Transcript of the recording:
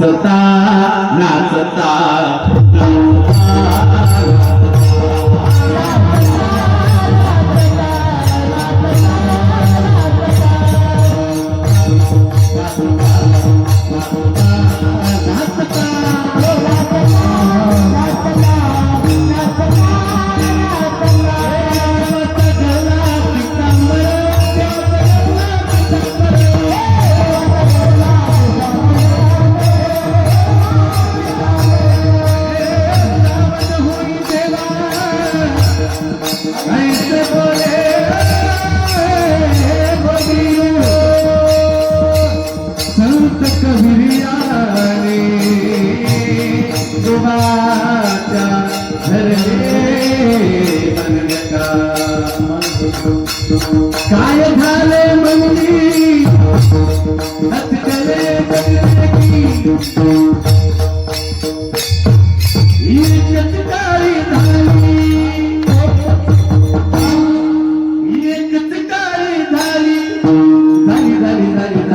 नाचता नाचता. संत कबीरियाने धरले बनका काय झाले मंदी? हतकले बनले की? एकच काळी झाली. एकच काळी झाली झाली झाली झाली.